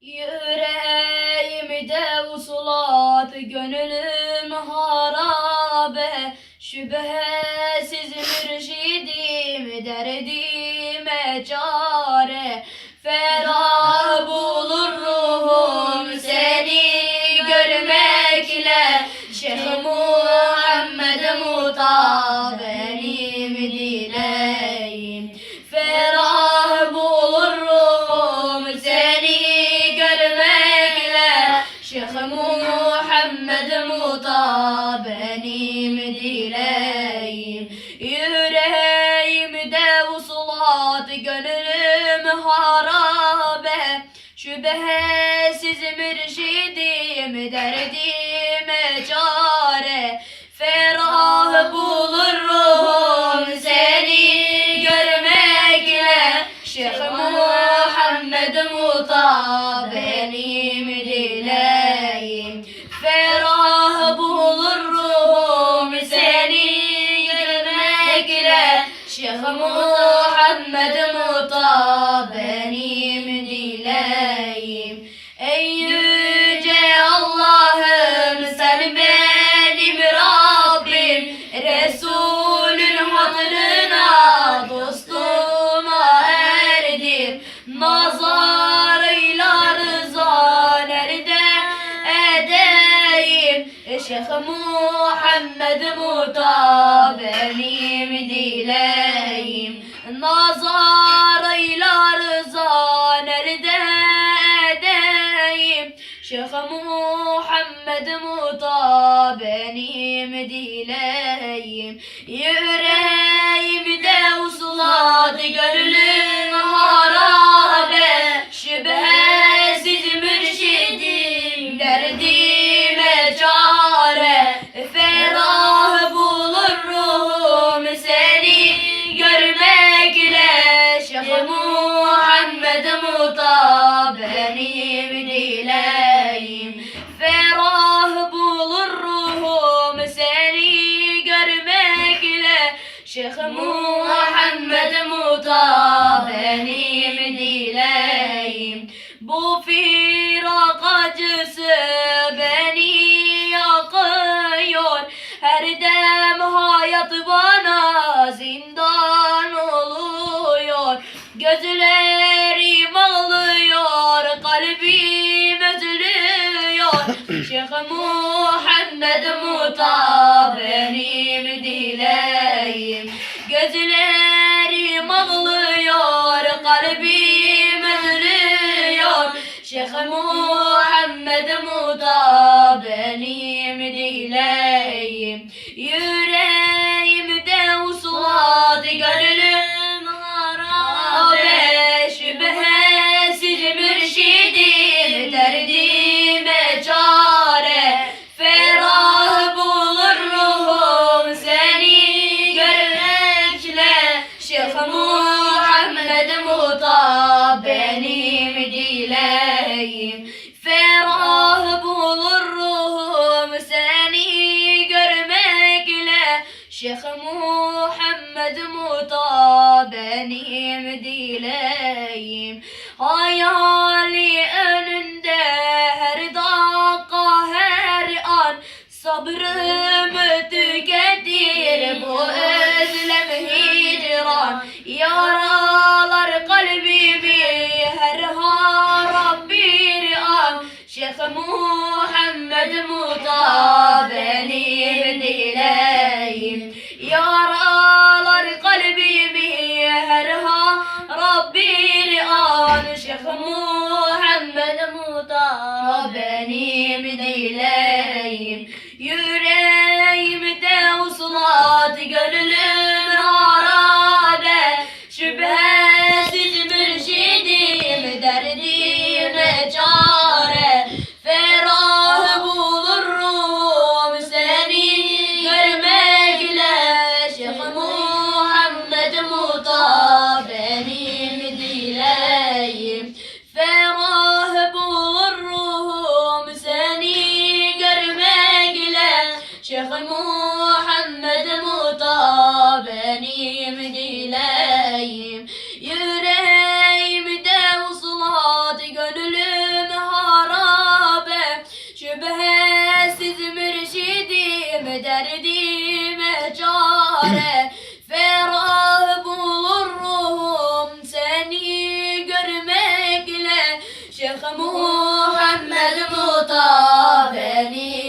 Yüreğimde usulat, gönlüm harabe. Şüphesiz mürşidim, derdime çare. Ferah bulur ruhum seni görmekle. Şeyh Muhammed Muta Muhammed Muta benim dileğim Yüreğimde usulat gönlüm harabe. Şüphesiz mürşidim derdime çare. Ferah edeyim Şeyh Muhammed Muta benim dileğim Nazarıyla rıza nerede edeyim Şeyh Muhammed Muta benim dileğim dileğim Ferah bulur ruhum seni görmekle Şeyh Muhammed Muta benim dileğim Bu firak acısı beni yakıyor. Her dem hayat bana zindan oluyor. Gözlerim ağlıyor, Şeyh Muhammed Muta benim dileğim Gözlerim ağlıyor, kalbim üzülüyor Şeyh Muhammed Muta benim dileğim Yüreğimde dileğim Ferah bulur ruhum seni görmekle Şeyh Muhammed Muta benim dileğim Hayali önünde her dakika her an Sabrımı tüketir bu an Şeyh Muhammed Muta benim dileğim Yaralar kalbimi her harap bir an Şeyh Muhammed Muta benim derdime çare. Ferah bulur ruhum seni görmekle. Şeyh Muhammed Muta beni.